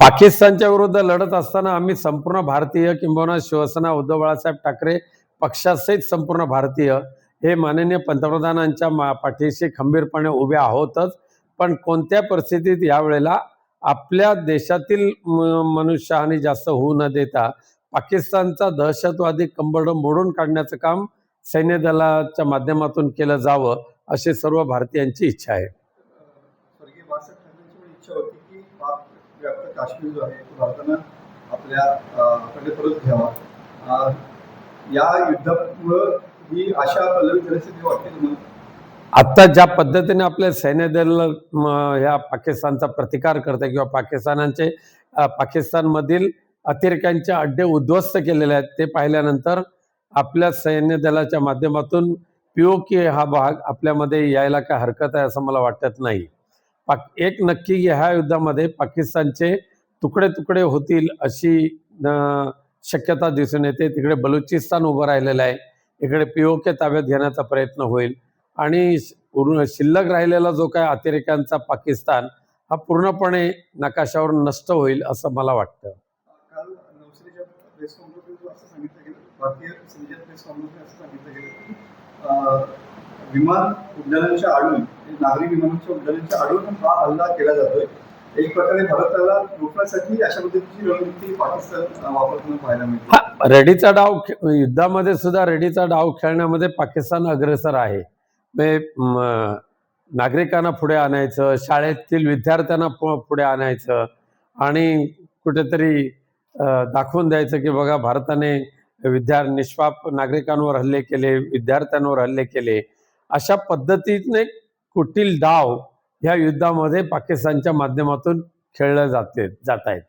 पाकिस्तानच्या विरुद्ध लढत असताना आम्ही संपूर्ण भारतीय किंबहुना शिवसेना उद्धव बाळासाहेब ठाकरे पक्षासहित संपूर्ण भारतीय हे माननीय पंतप्रधानांच्या मा- पाठीशी खंबीरपणे उभे आहोतच. पण कोणत्या परिस्थितीत यावेळेला आपल्या देशातील मनुष्यहानी जास्त होऊ न देता पाकिस्तानचा दहशतवादी कंबड मोडून काढण्याचं काम सैन्य दलाच्या माध्यमातून केलं जावं अशी सर्व भारतीयांची इच्छा आहे स्वर्गीय बाळासाहेब ठाकरेंची पण इच्छा होती की पाक व्याप्त काश्मीर जो आहे तो भारतानं आपल्या अं, कडे परत घ्यावा. या युद्धामुळं ही आशा पल्लवी परिस्थिती ती वाटते तुम्हाला आता ज्या पद्धतीने आपल्या सैन्य दल ह्या पाकिस्तानचा प्रतिकार करते किंवा पाकिस्तानांचे पाकिस्तानमधील अतिरेक्यांचे अड्डे उद्ध्वस्त केलेले आहेत ते पाहिल्यानंतर आपल्या सैन्य दलाच्या माध्यमातून पीओके हा भाग आपल्यामध्ये यायला काय हरकत आहे असं मला वाटत नाही. पाक एक नक्की ह्या युद्धामध्ये पाकिस्तानचे तुकडे तुकडे होतील अशी शक्यता दिसून येते. तिकडे बलुचिस्तान उभं राहिलेलं आहे. इकडे पीओके ताब्यात घेण्याचा प्रयत्न होईल. आणि शिल्लक राहिलेला जो काय अतिरेक्यांचा पाकिस्तान हा पूर्णपणे नकाशावर नष्ट होईल असं मला वाटतं. विमान उड्डाणांच्या आडून नागरी विमानांच्या उड्डाणांच्या आडून हा हल्ला केला जातोय. एक प्रकारे भारताला रोखण्यासाठी अशा पद्धतीची रणनीती पाकिस्तान वापरताना पाहायला मिळते. रेडीचा डाव युद्धामध्ये सुद्धा रेडीचा डाव खेळण्यामध्ये पाकिस्तान अग्रेसर आहे. म्हणजे, नागरिकांना पुढे आणायचं शाळेतील विद्यार्थ्यांना पुढे आणायचं आणि कुठेतरी दाखवून द्यायचं की बघा भारताने विद्या निष्पाप नागरिकांवर हल्ले केले विद्यार्थ्यांवर हल्ले केले. अशा पद्धतीने कुटील डाव ह्या युद्धामध्ये पाकिस्तानच्या माध्यमातून खेळले जाते जात आहेत.